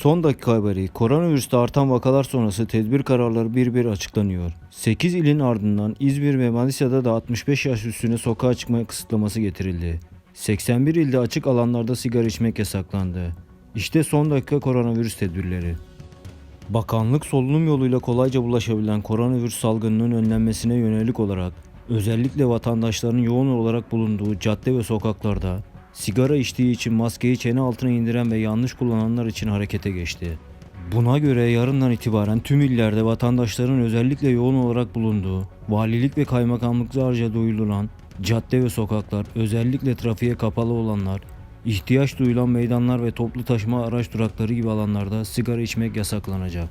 Son dakika haberi. Koronavirüste artan vakalar sonrası tedbir kararları bir bir açıklanıyor. 8 ilin ardından İzmir ve Manisa'da da 65 yaş üstüne sokağa çıkma kısıtlaması getirildi. 81 ilde açık alanlarda sigara içmek yasaklandı. İşte son dakika koronavirüs tedbirleri. Bakanlık solunum yoluyla kolayca bulaşabilen koronavirüs salgınının önlenmesine yönelik olarak özellikle vatandaşların yoğun olarak bulunduğu cadde ve sokaklarda sigara içtiği için maskeyi çene altına indiren ve yanlış kullananlar için harekete geçti. Buna göre yarından itibaren tüm illerde vatandaşların özellikle yoğun olarak bulunduğu, valilik ve kaymakamlıklarca duyurulan cadde ve sokaklar, özellikle trafiğe kapalı olanlar, ihtiyaç duyulan meydanlar ve toplu taşıma araç durakları gibi alanlarda sigara içmek yasaklanacak.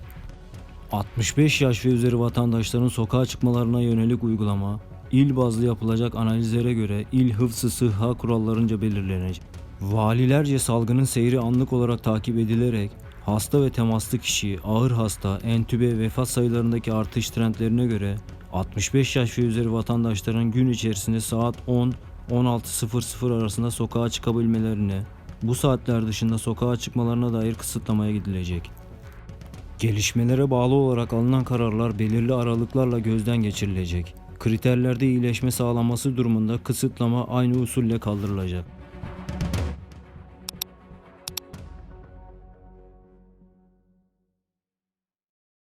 65 yaş ve üzeri vatandaşların sokağa çıkmalarına yönelik uygulama, il bazlı yapılacak analizlere göre il hıfzı sıhha kurallarınca belirlenecek. Valilerce salgının seyri anlık olarak takip edilerek hasta ve temaslı kişi, ağır hasta, entübe vefat sayılarındaki artış trendlerine göre 65 yaş ve üzeri vatandaşların gün içerisinde saat 10 16.00 arasında sokağa çıkabilmelerine, bu saatler dışında sokağa çıkmalarına dair kısıtlamaya gidilecek. Gelişmelere bağlı olarak alınan kararlar belirli aralıklarla gözden geçirilecek. Kriterlerde iyileşme sağlanması durumunda kısıtlama aynı usulle kaldırılacak.